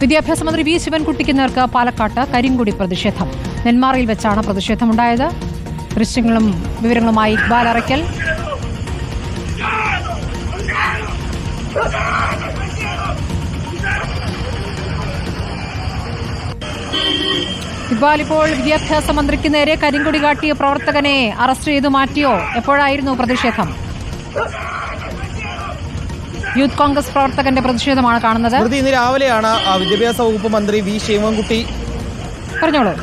വിദ്യാഭ്യാസ മന്ത്രി വി ശിവൻകുട്ടിക്ക് നേർക്ക് പാലക്കാട്ട് കരിങ്കുടി പ്രതിഷേധം. നെന്മാറയിൽ വെച്ചാണ് പ്രതിഷേധമുണ്ടായത്. ദൃശ്യങ്ങളും വിവരങ്ങളുമായി ഇക്ബാൽ അറയ്ക്കൽ ഇക്ബാൽ ഇപ്പോൾ വിദ്യാഭ്യാസ മന്ത്രിക്ക് നേരെ കരിങ്കുടി കാട്ടിയ പ്രവർത്തകനെ അറസ്റ്റ് ചെയ്തു മാറ്റിയോ? എപ്പോഴായിരുന്നു പ്രതിഷേധം? യൂത്ത് കോൺഗ്രസ് പ്രവർത്തകന്റെ പ്രതിഷേധമാണ് കാണുന്നത്. ഇന്ന് രാവിലെയാണ് വിദ്യാഭ്യാസ വകുപ്പ് മന്ത്രി വി ശിവൻകുട്ടി പറഞ്ഞോളൂ.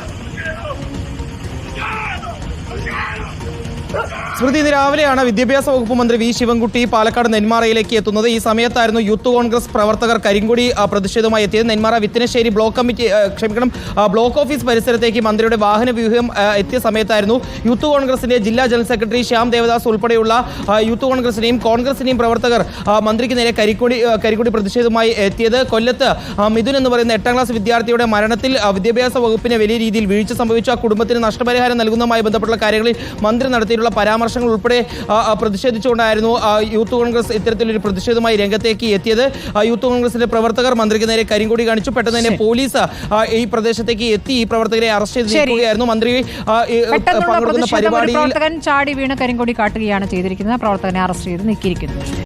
സ്മൃതി ഇന്ന് രാവിലെയാണ് വിദ്യാഭ്യാസ വകുപ്പ് മന്ത്രി വി. ശിവൻകുട്ടി പാലക്കാട് നെന്മാറയിലേക്ക് എത്തുന്നത്. ഈ സമയത്തായിരുന്നു യൂത്ത് കോൺഗ്രസ് പ്രവർത്തകർ കരിങ്കൊടി പ്രതിഷേധമായി എത്തിയത്. നെന്മാറ വിത്തനശ്ശേരി ബ്ലോക്ക് കമ്മിറ്റി ക്ഷമിക്കണം ബ്ലോക്ക് ഓഫീസ് പരിസരത്തേക്ക് മന്ത്രിയുടെ വാഹന വ്യൂഹം എത്തിയ സമയത്തായിരുന്നു യൂത്ത് കോൺഗ്രസിന്റെ ജില്ലാ ജനറൽ സെക്രട്ടറി ശ്യാം ദേവദാസ് ഉൾപ്പെടെയുള്ള യൂത്ത് കോൺഗ്രസിനെയും കോൺഗ്രസിനെയും പ്രവർത്തകർ മന്ത്രിക്ക് നേരെ കരിക്കൊടി കരിക്കുടി പ്രതിഷേധവുമായി എത്തിയത്. കൊല്ലത്ത് മിഥുൻ എന്ന് പറയുന്ന എട്ടാം ക്ലാസ് വിദ്യാർത്ഥിയുടെ മരണത്തിൽ വിദ്യാഭ്യാസ വകുപ്പിന് വലിയ രീതിയിൽ വീഴ്ച സംഭവിച്ചു. ആ കുടുംബത്തിന് നഷ്ടപരിഹാരം നൽകുന്നതുമായി ബന്ധപ്പെട്ടുള്ള കാര്യങ്ങളിൽ മന്ത്രി നടത്തിയിട്ടുള്ള പരാമർശങ്ങൾ ഉൾപ്പെടെ പ്രതിഷേധിച്ചുകൊണ്ടായിരുന്നു യൂത്ത് കോൺഗ്രസ് ഇത്തരത്തിലൊരു പ്രതിഷേധമായി രംഗത്തേക്ക് എത്തിയത്. യൂത്ത് കോൺഗ്രസിന്റെ പ്രവർത്തകർ മന്ത്രിക്ക് നേരെ കരിങ്കൊടി കാണിച്ചു. പെട്ടെന്ന് തന്നെ പോലീസ് ഈ പ്രദേശത്തേക്ക് എത്തി. ഈ പ്രവർത്തകരെ അറസ്റ്റ് ചെയ്ത്. നീക്കുകയായിരുന്നു മന്ത്രി പങ്കെടുക്കുന്ന പരിപാടിയിൽ ചാടി വീണ് കരിങ്കൊടി കാട്ടുകയാണ് ചെയ്തിരിക്കുന്നത്. പ്രവർത്തകനെ അറസ്റ്റ് ചെയ്ത് നീക്കിയിരിക്കുന്നു.